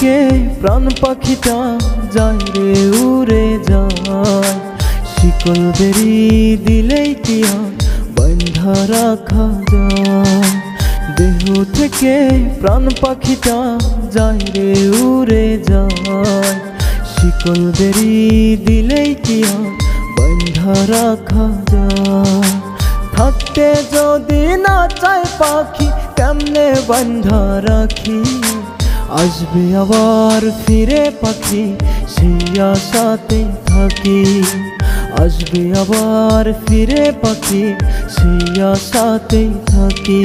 থেকে প্রাণ পাখিটা যায় রে, উড়ে যায়। শিকল বেরি দিলেই আর বন্ধা রাখা যায়। দেহ থেকে প্রাণ পাখিটা যায় রে, উড়ে যায়। শিকল বেরি দিলেই আর বন্ধা রাখা যায়। থাকতে যদি না চায় পাখি, কেমনে বন্ধা রাখি? আসবে আবার ফিরে পাখি, সেই আশাতে থাকি। আসবে আবার ফিরে পাখি, সেই আশাতে থাকি।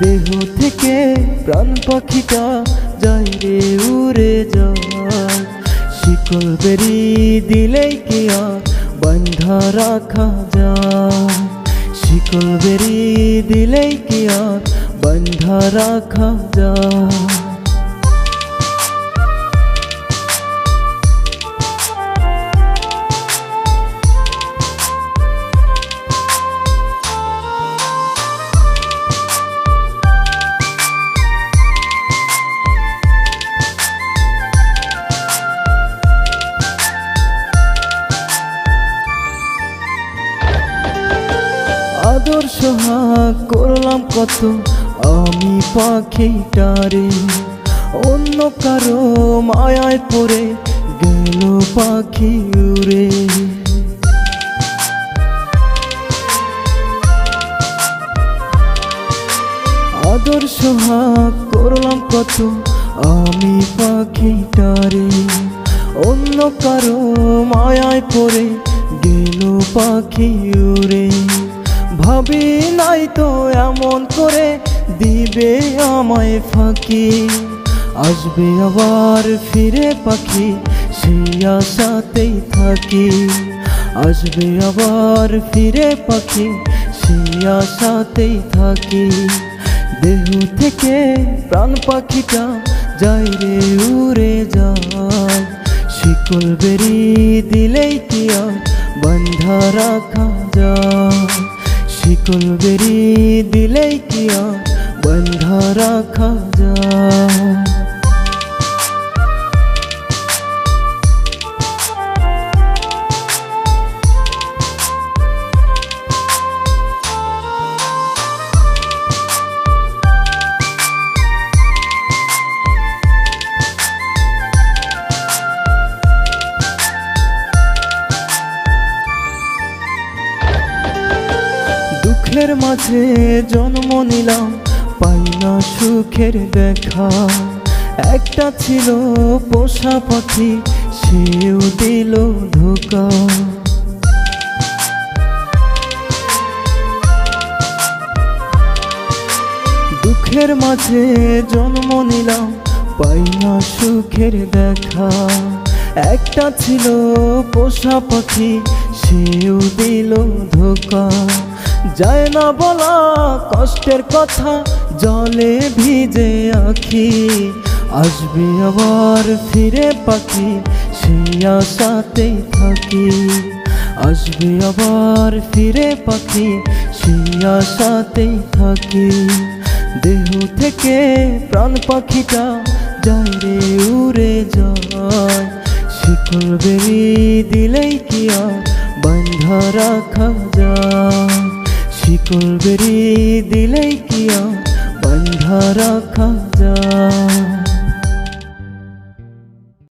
দেহ থেকে প্রাণ পাখিটা যায় রে, উড়ে যায় শিকল বেরি দিলেই কি আর বন্ধা রাখা যায়। শিকল বেরি দিলেই কি আর বন্ধা রাখা যায়। আদর্শ হাক করলাম কত? আমি পাখিটারে অন্য কারও মায়ায় পড়ে গেল পাখি উড়ে। আদর্শ হাক করলাম কত? আমি পাখিটারে অন্য কারও মায়ায় পড়ে গেল পাখি উড়ে। ভাবি নাই তো এমন করে দিবে আমায় ফাঁকি। আসবে আবার ফিরে পাখি, সেই আশাতেই থাকি। আসবে আবার ফিরে পাখি, সেই আশাতেই থাকি। দেহ থেকে প্রাণ পাখিটা যাই রে, উড়ে যায়। শিকল বেরি দিলেই কি আর বন্ধা রাখা যায়? শিকল বেরি দিলেই কিয় বন্ধ রাখা যায়? দুঃখের মাঝে জন্ম নিলাম, পাই না সুখের দেখা। একটা ছিল পোষা পাখি, সেও দিল ধোকা। দুঃখের মাঝে জন্ম নিলাম, পাই না সুখের দেখা। একটা ছিল পোষা পাখি, সেও দিল ধোকা। যায় না বলা কষ্টের কথা, জলে ভিজে আখি। আসবে আবার ফিরে পাখি, সেই আশাতেই থাকি। আসবে আবার ফিরে পাখি, সেই আশাতেই থাকি। দেহ থেকে প্রাণ পাখিটা যায় রে, উড়ে যায়। শিকল বেরি দিলেই কি আর বন্ধা রাখা যায়? শিকল বেরি দিলেই কি বন্ধ রাখা যায়?